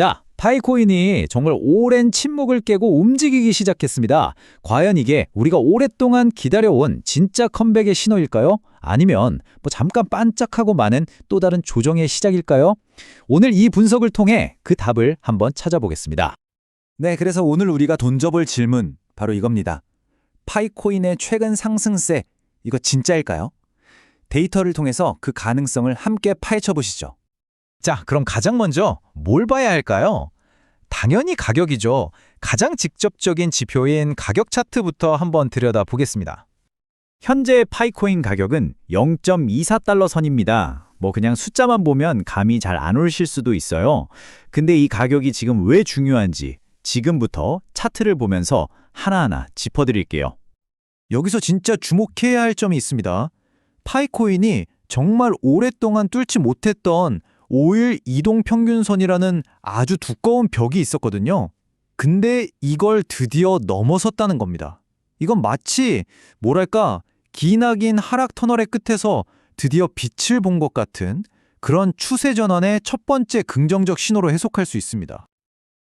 자, 파이코인이 정말 오랜 침묵을 깨고 움직이기 시작했습니다. 과연 이게 우리가 오랫동안 기다려온 진짜 컴백의 신호일까요? 아니면 뭐 잠깐 반짝하고 마는 또 다른 조정의 시작일까요? 오늘 이 분석을 통해 그 답을 한번 찾아보겠습니다. 네, 그래서 오늘 우리가 던져볼 질문 바로 이겁니다. 파이코인의 최근 상승세 이거 진짜일까요? 데이터를 통해서 그 가능성을 함께 파헤쳐 보시죠. 자, 그럼 가장 먼저 뭘 봐야 할까요? 당연히 가격이죠. 가장 직접적인 지표인 가격 차트부터 한번 들여다보겠습니다. 현재 파이코인 가격은 0.24달러 선입니다. 뭐 그냥 숫자만 보면 감이 잘 안 오실 수도 있어요. 근데 이 가격이 지금 왜 중요한지 지금부터 차트를 보면서 하나하나 짚어드릴게요. 여기서 진짜 주목해야 할 점이 있습니다. 파이코인이 정말 오랫동안 뚫지 못했던 5일 이동 평균선이라는 아주 두꺼운 벽이 있었거든요. 근데 이걸 드디어 넘어섰다는 겁니다. 이건 마치 뭐랄까 기나긴 하락 터널의 끝에서 드디어 빛을 본 것 같은 그런 추세 전환의 첫 번째 긍정적 신호로 해석할 수 있습니다.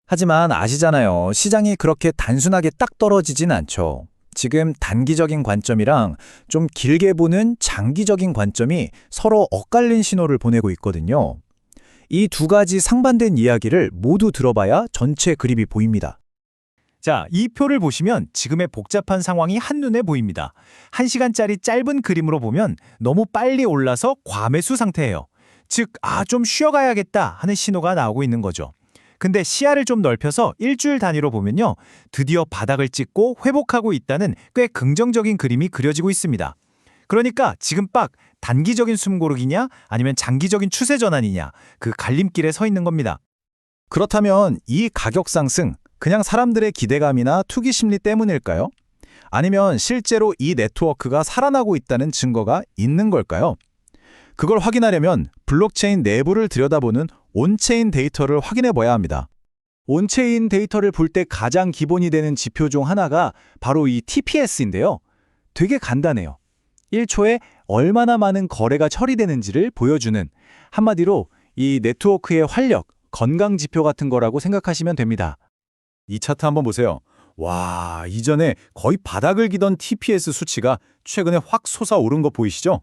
하지만 아시잖아요. 시장이 그렇게 단순하게 딱 떨어지진 않죠. 지금 단기적인 관점이랑 좀 길게 보는 장기적인 관점이 서로 엇갈린 신호를 보내고 있거든요. 이 두 가지 상반된 이야기를 모두 들어봐야 전체 그림이 보입니다. 자, 이 표를 보시면 지금의 복잡한 상황이 한눈에 보입니다. 1시간짜리 짧은 그림으로 보면 너무 빨리 올라서 과매수 상태예요. 즉, 아, 좀 쉬어가야겠다 하는 신호가 나오고 있는 거죠. 근데 시야를 좀 넓혀서 일주일 단위로 보면요. 드디어 바닥을 찍고 회복하고 있다는 꽤 긍정적인 그림이 그려지고 있습니다. 그러니까 지금 빡 단기적인 숨고르기냐 아니면 장기적인 추세 전환이냐 그 갈림길에 서 있는 겁니다. 그렇다면 이 가격 상승 그냥 사람들의 기대감이나 투기 심리 때문일까요? 아니면 실제로 이 네트워크가 살아나고 있다는 증거가 있는 걸까요? 그걸 확인하려면 블록체인 내부를 들여다보는 온체인 데이터를 확인해 봐야 합니다. 온체인 데이터를 볼 때 가장 기본이 되는 지표 중 하나가 바로 이 TPS인데요. 되게 간단해요. 1초에 얼마나 많은 거래가 처리되는지를 보여주는 한마디로 이 네트워크의 활력, 건강 지표 같은 거라고 생각하시면 됩니다. 이 차트 한번 보세요. 와, 이전에 거의 바닥을 기던 TPS 수치가 최근에 확 솟아오른 거 보이시죠?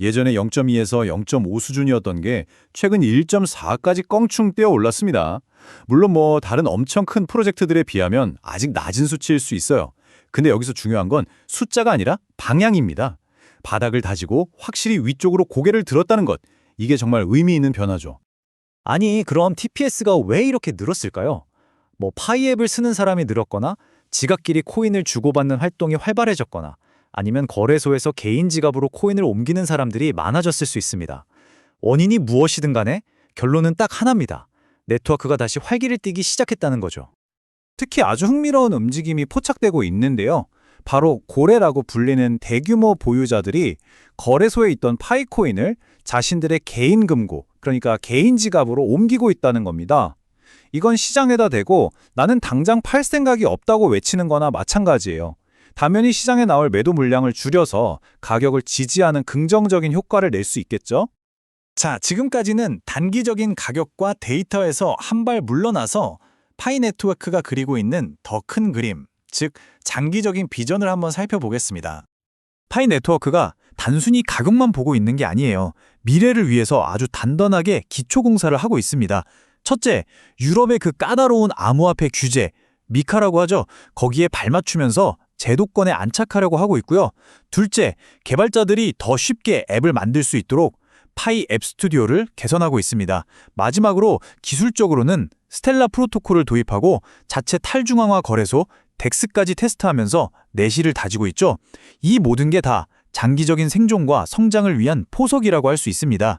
예전에 0.2에서 0.5 수준이었던 게 최근 1.4까지 껑충 뛰어 올랐습니다. 물론 뭐 다른 엄청 큰 프로젝트들에 비하면 아직 낮은 수치일 수 있어요. 근데 여기서 중요한 건 숫자가 아니라 방향입니다. 바닥을 다지고 확실히 위쪽으로 고개를 들었다는 것. 이게 정말 의미 있는 변화죠. 아니, 그럼 TPS가 왜 이렇게 늘었을까요? 뭐 파이앱을 쓰는 사람이 늘었거나 지갑끼리 코인을 주고받는 활동이 활발해졌거나 아니면 거래소에서 개인 지갑으로 코인을 옮기는 사람들이 많아졌을 수 있습니다. 원인이 무엇이든 간에 결론은 딱 하나입니다. 네트워크가 다시 활기를 띠기 시작했다는 거죠. 특히 아주 흥미로운 움직임이 포착되고 있는데요. 바로 고래라고 불리는 대규모 보유자들이 거래소에 있던 파이코인을 자신들의 개인 금고, 그러니까 개인 지갑으로 옮기고 있다는 겁니다. 이건 시장에다 대고 나는 당장 팔 생각이 없다고 외치는 거나 마찬가지예요. 당연히 시장에 나올 매도 물량을 줄여서 가격을 지지하는 긍정적인 효과를 낼 수 있겠죠? 자, 지금까지는 단기적인 가격과 데이터에서 한 발 물러나서 파이 네트워크가 그리고 있는 더 큰 그림, 즉 장기적인 비전을 한번 살펴보겠습니다. 파이 네트워크가 단순히 가격만 보고 있는 게 아니에요. 미래를 위해서 아주 단단하게 기초 공사를 하고 있습니다. 첫째, 유럽의 그 까다로운 암호화폐 규제, 미카라고 하죠. 거기에 발맞추면서 제도권에 안착하려고 하고 있고요. 둘째, 개발자들이 더 쉽게 앱을 만들 수 있도록 파이 앱 스튜디오를 개선하고 있습니다. 마지막으로 기술적으로는 스텔라 프로토콜을 도입하고 자체 탈중앙화 거래소 덱스까지 테스트하면서 내실을 다지고 있죠. 이 모든 게 다 장기적인 생존과 성장을 위한 포석이라고 할 수 있습니다.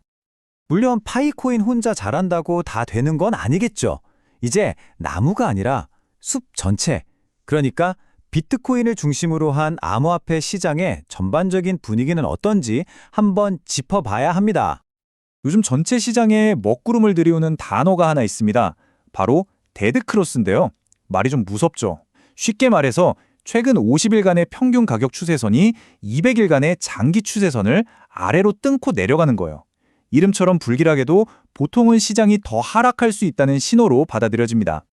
물론 파이코인 혼자 잘한다고 다 되는 건 아니겠죠. 이제 나무가 아니라 숲 전체, 그러니까 비트코인을 중심으로 한 암호화폐 시장의 전반적인 분위기는 어떤지 한번 짚어봐야 합니다. 요즘 전체 시장에 먹구름을 들이우는 단어가 하나 있습니다. 바로 데드크로스인데요. 말이 좀 무섭죠. 쉽게 말해서 최근 50일간의 평균 가격 추세선이 200일간의 장기 추세선을 아래로 뜬코 내려가는 거예요. 이름처럼 불길하게도 보통은 시장이 더 하락할 수 있다는 신호로 받아들여집니다.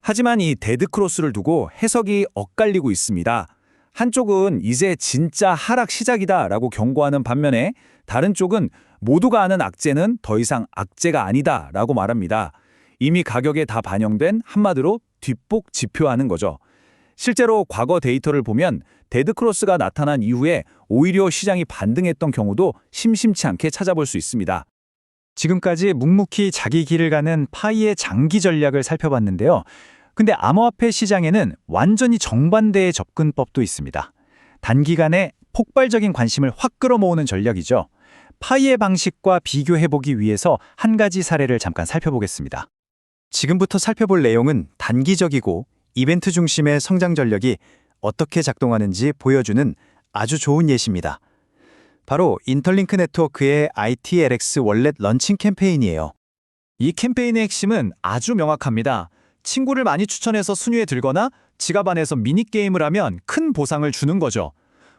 하지만 이 데드크로스를 두고 해석이 엇갈리고 있습니다. 한쪽은 이제 진짜 하락 시작이다 라고 경고하는 반면에 다른 쪽은 모두가 아는 악재는 더 이상 악재가 아니다 라고 말합니다. 이미 가격에 다 반영된 한마디로 뒷복 지표하는 거죠. 실제로 과거 데이터를 보면 데드크로스가 나타난 이후에 오히려 시장이 반등했던 경우도 심심치 않게 찾아볼 수 있습니다. 지금까지 묵묵히 자기 길을 가는 파이의 장기 전략을 살펴봤는데요. 근데 암호화폐 시장에는 완전히 정반대의 접근법도 있습니다. 단기간에 폭발적인 관심을 확 끌어모으는 전략이죠. 파이의 방식과 비교해보기 위해서 한 가지 사례를 잠깐 살펴보겠습니다. 지금부터 살펴볼 내용은 단기적이고 이벤트 중심의 성장 전략이 어떻게 작동하는지 보여주는 아주 좋은 예시입니다. 바로 인터링크 네트워크의 ITLX 월렛 런칭 캠페인이에요. 이 캠페인의 핵심은 아주 명확합니다. 친구를 많이 추천해서 순위에 들거나 지갑 안에서 미니게임을 하면 큰 보상을 주는 거죠.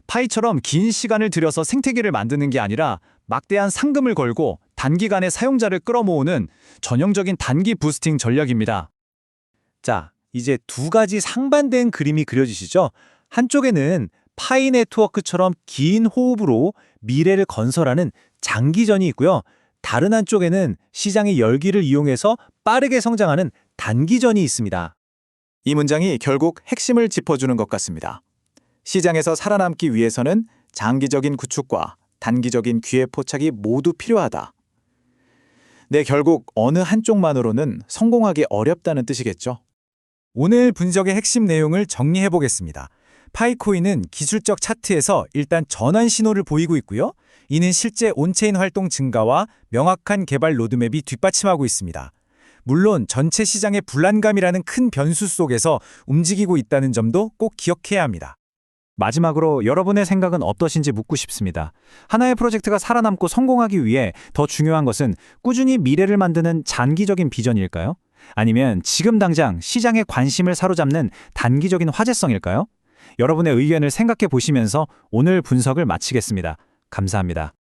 파이처럼 긴 시간을 들여서 생태계를 만드는 게 아니라 막대한 상금을 걸고 단기간에 사용자를 끌어모으는 전형적인 단기 부스팅 전략입니다. 자, 이제 두 가지 상반된 그림이 그려지시죠? 한쪽에는 파이 네트워크처럼 긴 호흡으로 미래를 건설하는 장기전이 있고요. 다른 한쪽에는 시장의 열기를 이용해서 빠르게 성장하는 단기전이 있습니다. 이 문장이 결국 핵심을 짚어주는 것 같습니다. 시장에서 살아남기 위해서는 장기적인 구축과 단기적인 기회 포착이 모두 필요하다. 네, 결국 어느 한쪽만으로는 성공하기 어렵다는 뜻이겠죠. 오늘 분석의 핵심 내용을 정리해 보겠습니다. 파이코인은 기술적 차트에서 일단 전환 신호를 보이고 있고요. 이는 실제 온체인 활동 증가와 명확한 개발 로드맵이 뒷받침하고 있습니다. 물론 전체 시장의 불안감이라는 큰 변수 속에서 움직이고 있다는 점도 꼭 기억해야 합니다. 마지막으로 여러분의 생각은 어떠신지 묻고 싶습니다. 하나의 프로젝트가 살아남고 성공하기 위해 더 중요한 것은 꾸준히 미래를 만드는 장기적인 비전일까요? 아니면 지금 당장 시장의 관심을 사로잡는 단기적인 화제성일까요? 여러분의 의견을 생각해 보시면서 오늘 분석을 마치겠습니다. 감사합니다.